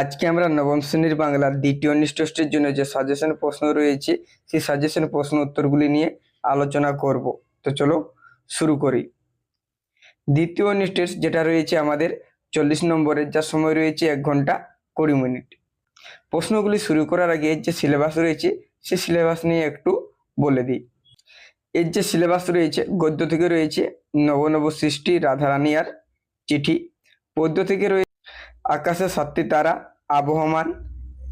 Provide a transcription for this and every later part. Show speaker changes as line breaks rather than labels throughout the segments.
আজকে আমরা নবম শ্রেণির বাংলার দ্বিতীয় নিষ্টের জন্য যে সাজেশন প্রশ্ন রয়েছে, সেই সাজেশন প্রশ্ন উত্তরগুলি নিয়ে আলোচনা করব। তো চলো শুরু করি। দ্বিতীয় নিষ্টের যেটা রয়েছে আমাদের চল্লিশ নম্বরের যা সময় রয়েছে এক ঘণ্টা কুড়ি মিনিট। প্রশ্নগুলি শুরু করার আগে যে সিলেবাস রয়েছে, সে সিলেবাস নিয়ে একটু বলে দিই। এর যে সিলেবাস রয়েছে, গদ্য থেকে রয়েছে নবনব সৃষ্টি রাধারানী আর চিঠি। পদ্য থেকে রয়েছে আকাশে সাতটি তারা আবহমান।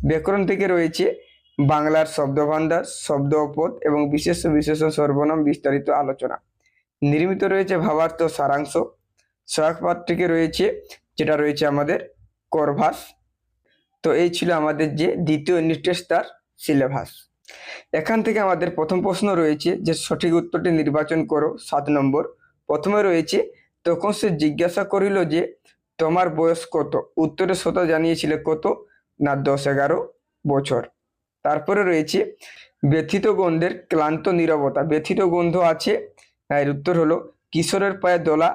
ব্যাকরণ থেকে রয়েছে বাংলার শব্দভান্ডার শব্দ অপদ এবং বিশেষ বিশেষ সর্বনাম বিস্তারিত আলোচনা। নির্মিত রয়েছে ভাবার্থ সারাংশ। সহায়ক থেকে রয়েছে, যেটা রয়েছে আমাদের করভাস। তো এই ছিল আমাদের যে দ্বিতীয় ইউনিটের তার সিলেবাস। এখান থেকে আমাদের প্রথম প্রশ্ন রয়েছে যে সঠিক উত্তরটি নির্বাচন করো, সাত নম্বর। প্রথমে রয়েছে, তখন সে জিজ্ঞাসা করিল যে তোমার বয়স কত? উত্তরে শত জানিয়েছিলে কত? না, দশ, এগারো বছর। তারপরে রয়েছে, ব্যথিত গন্ধের ক্লান্ত নীরবতা। ব্যথিত গন্ধ আছে? এর উত্তর হলো কিশোরের পায়ে দোলা,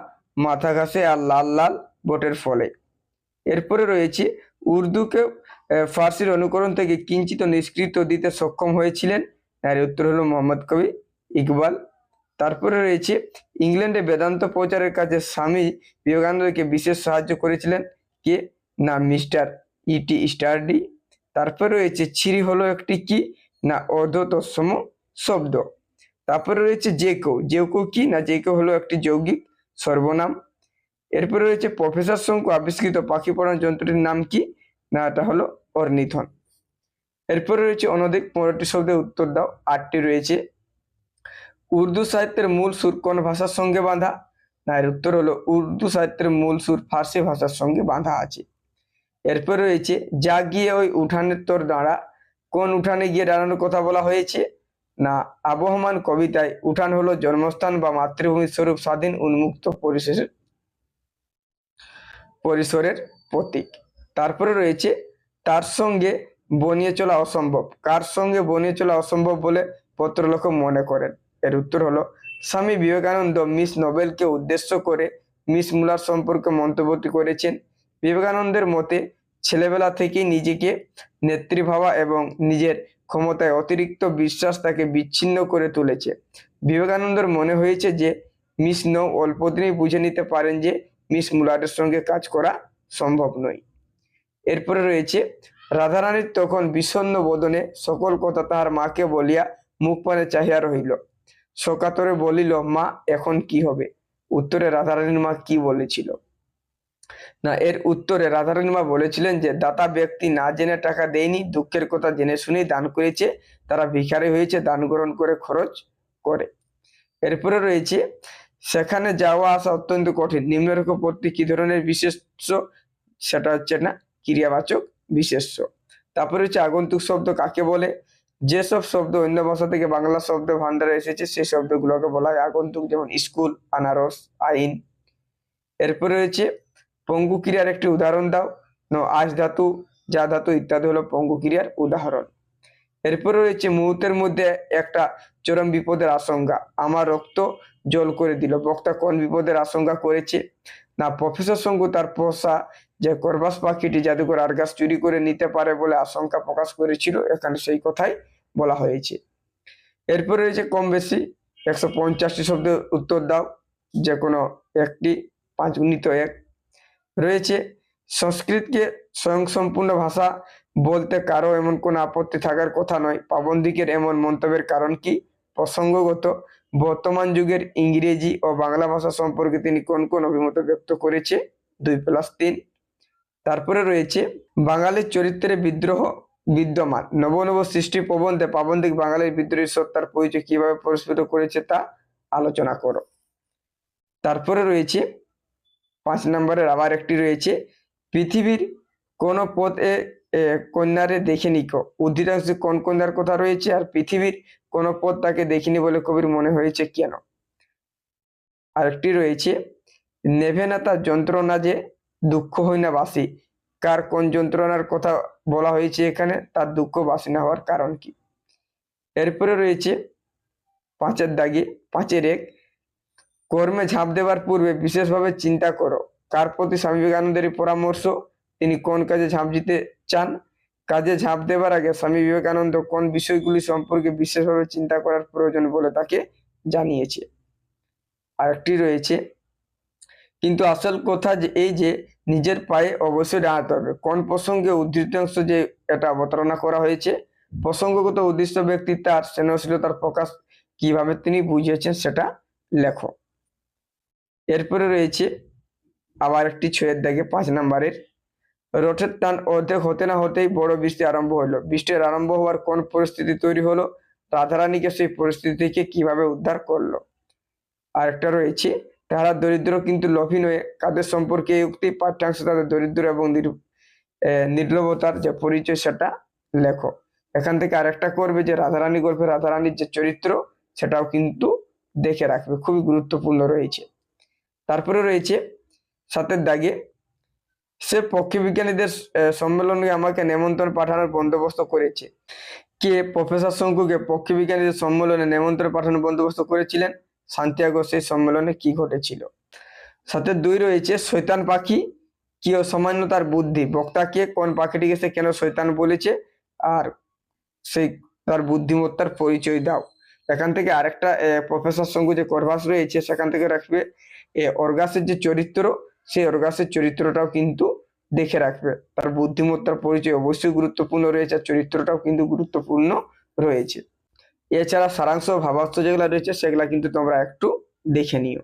মাথা ঘাসে আর লাল লাল বটের ফলে। এরপরে রয়েছে, উর্দুকে ফার্সির অনুকরণ থেকে কিঞ্চিত নিষ্কৃত দিতে সক্ষম হয়েছিলেন। এর উত্তর হলো মোহাম্মদ কবি ইকবাল তারপরে রয়েছে, ইংল্যান্ডে বেদান্ত প্রচারের কাজে স্বামী বিবেকানন্দকে বিশেষ সাহায্য করেছিলেন কে? না, মিস্টার ইটি স্টার্ডি। তারপরে রয়েছে, ছিরি হলো একটি কি? না, অর্ধতৎসম শব্দ। তারপরে রয়েছে যে কেউ যে কেউ কি? না যে কেউ হলো একটি যৌগিক সর্বনাম। এরপরে রয়েছে, প্রফেসর শঙ্কু আবিষ্কৃত পাখি পড়ার যন্ত্রটির নাম কি? না, এটা হলো অর্নিথন এরপরে রয়েছে, অনধিক পনেরোটি শব্দের উত্তর দাও। আটটি রয়েছে। উর্দু সাহিত্যের মূল সুর কোন ভাষার সঙ্গে বাঁধা? না, এর উত্তর হলো উর্দু সাহিত্যের মূল সুর ফার্সি ভাষার সঙ্গে বাঁধা আছে। এরপর রয়েছে, যা গিয়ে ওই উঠানের তোর দাঁড়া, কোন উঠানে গিয়ে দাঁড়ানোর কথা বলা হয়েছে? না আবহমান কবিতায় উঠান হলো জন্মস্থান বা মাতৃভূমি স্বরূপ স্বাধীন উন্মুক্ত পরিশেষের পরিসরের প্রতীক। তারপরে রয়েছে, তার সঙ্গে বনিয়ে চলা অসম্ভব। কার সঙ্গে বনিয়ে চলা অসম্ভব বলে পত্রলেখক মনে করেন? এর উত্তর হলো, স্বামী বিবেকানন্দ মিস নোবেলকে উদ্দেশ্য করে মিস মুলার সম্পর্কে মন্তব্য করেছেন। বিবেকানন্দের মতে, ছেলেবেলা থেকেই নিজেকে নেত্রী ভাবা এবং নিজের ক্ষমতায় অতিরিক্ত বিশ্বাস তাকে বিচ্ছিন্ন করে তুলেছে। বিবেকানন্দর মনে হয়েছে যে, মিস নৌ অল্প দিনেই বুঝে নিতে পারেন যে, মিস মুলারের সঙ্গে কাজ করা সম্ভব নয়। এরপরে রয়েছে, রাধারানীর তখন বিষণ্ণ বদনে সকল কথা তাহার মাকে বলিয়া মুখ পানে চাহিয়া রহিল। শোকাতরে বলিল, মা, এখন কি হবে? উত্তরে রাধারানীর মা কি বলেছিল? না, এর উত্তরে রাধারানী মা বলেছিলেন যে, দাতা ব্যক্তি না জেনে টাকা দেয়নি, দুঃখের কথা জেনে শুনেই দান করেছে, তারা ভিখারি হয়েছে, দান গ্রহণ করে খরচ করে। এরপরে রয়েছে, সেখানে যাওয়া আসা অত্যন্ত কঠিন। নিম্নরেখ পত্তি কি ধরনের বিশেষ্য? সেটা হচ্ছে না, ক্রিয়াবাচক বিশেষ্য। তারপরে হচ্ছে, আগন্তুক শব্দ কাকে বলে? যেসব শব্দ অন্য ভাষা থেকে বাংলা শব্দ ভান্ডারে এসেছে, সেই শব্দগুলোকে বলা হয় আগন্তুক, যেমন স্কুল, আনারস, আইন। এরপরে রয়েছে, পঙ্গু ক্রিয়ার একটি উদাহরণ দাও। ন, আজ ধাতু, যা ধাতু ইত্যাদি হলো পঙ্গু ক্রিয়ার উদাহরণ। এরপরে রয়েছে, মুহূর্তের মধ্যে একটা চরম বিপদের আশঙ্কা। আমার রক্ত জল করে দিল। বক্তা কোন বিপদের আশঙ্কা করেছে? না, প্রফেসর সঙ্গু তার পোষা যে করবাস পাখিটি জাদুঘর আর গাছ চুরি করে নিতে পারে বলে আশঙ্কা প্রকাশ করেছিল, এখানে সেই কথাই বলা হয়েছে। এরপরে রয়েছে কম বেশি একশো পঞ্চাশটি শব্দের উত্তর দাও, যে কোনো একটি, পাঁচ গুণিত এক। রয়েছে, সংস্কৃতকে স্বয়ংসম্পূর্ণ ভাষা বলতে কারও এমন কোনো আপত্তি থাকার কথা নয়। পাবন্দিকের এমন মন্তব্যের কারণ কি? প্রসঙ্গগত, বর্তমান যুগের ইংরেজি ও বাংলা ভাষা সম্পর্কে তিনি কোন কোন অভিমত ব্যক্ত করেছে? দুই প্লাস তিন। তারপরে রয়েছে বাঙালির চরিত্রে বিদ্রোহ বিদ্যমান। নব নব সৃষ্টি প্রবন্ধে পাবন্দিক বাঙালির বিদ্রোহী সত্তার পরিচয় কীভাবে পরিস্ফুট করেছে তা আলোচনা করো। তারপরে রয়েছে পাঁচ নম্বরের আবার একটি রয়েছে, পৃথিবীর কোন পথে কন্যারে দেখে নিকো উদ্ধিতাংশে কোন কন্যার কথা রয়েছে আর পৃথিবীর কোন পথ তাকে দেখিনি বলে কবির মনে হয়েছে কেন? আরেকটি রয়েছে নেভে না তার যন্ত্রণা যে দুঃখ হই না বাসি। কার কোন যন্ত্রণার কথা বলা হয়েছে এখানে, তার দুঃখ বাসি না হওয়ার কারণ কি? এরপরে রয়েছে পাঁচের দাগে, পাঁচের এক, কর্মে ঝাঁপ দেওয়ার পূর্বে বিশেষভাবে চিন্তা করো, কার প্রতি স্বামী বিবেকানন্দের পরামর্শ, তিনি কোন কাজে ঝাঁপ দিতে চান? কাজে ঝাঁপ দেবার আগে স্বামী বিবেকানন্দ কোন বিষয়গুলি সম্পর্কে বিশেষভাবে চিন্তা করার প্রয়োজন বলে তাকে জানিয়েছে? আরেকটি রয়েছে কিন্তু আসল কথা যে এই যে নিজের পায়ে অবশ্যই দাঁড়াতে হবে। কোন প্রসঙ্গে উদ্ধৃতাংশ যে এটা অবতারণা করা হয়েছে, প্রসঙ্গগত উদ্দেশ্য ব্যক্তি তার স্নেহশীলতার প্রকাশ কীভাবে তিনি বুঝিয়েছেন সেটা লেখো। এরপরে রয়েছে আবার একটি ছয়ের দাগে পাঁচ নাম্বারের। রথের টান অর্ধেক হতে না হতেই বড় বৃষ্টি আরম্ভ হলো। বৃষ্টির আরম্ভ হওয়ার কোন পরিস্থিতি তৈরি হলো, রাধারানীকে সেই পরিস্থিতি থেকে কীভাবে উদ্ধার করল? আরেকটা রয়েছে তারা দরিদ্র কিন্তু লোভী নয় কাদের সম্পর্কে এই উক্তি পাঠ্যাংশ তাদের দরিদ্র এবং নির- আহ, যে পরিচয় সেটা লেখো। এখান থেকে আরেকটা করবে যে রাধারানী গল্পে রাধারানীর যে চরিত্র সেটাও কিন্তু দেখে রাখবে খুবই গুরুত্বপূর্ণ রয়েছে। তারপরে রয়েছে সাতের দাগে সে পক্ষী বিজ্ঞানীদের আহ, সম্মেলনে আমাকে নেমন্ত্রণ পাঠানোর বন্দোবস্ত করেছে। কে? প্রফেসর শঙ্কুকে পক্ষী বিজ্ঞানীদের সম্মেলনে নেমন্ত্রণ পাঠানোর বন্দোবস্ত করেছিলেন। সান্তিয়াগো সেই সম্মেলনে কি ঘটেছিল? সাথে দুই রয়েছে, শৈতান পাখি কি অসামান্য তার বুদ্ধি? বক্তাকে কোন পাখিটিকে সে কেন শৈতান বলেছে? আর সেই তার বুদ্ধিমত্তার পরিচয় দাও। এখান থেকে আরেকটা প্রফেসর সঙ্গে যে করভাস রয়েছে, সেখান থেকে রাখবে, এ অর্গাসের যে চরিত্র, সেই অর্গাসের চরিত্রটাও কিন্তু দেখে রাখবে। তার বুদ্ধিমত্তার পরিচয় অবশ্যই গুরুত্বপূর্ণ রয়েছে চরিত্রটাও কিন্তু গুরুত্বপূর্ণ রয়েছে। এছাড়া সারাংশ ভাবার্থ যেগুলো রয়েছে সেগুলো কিন্তু তোমরা একটু দেখে নিও।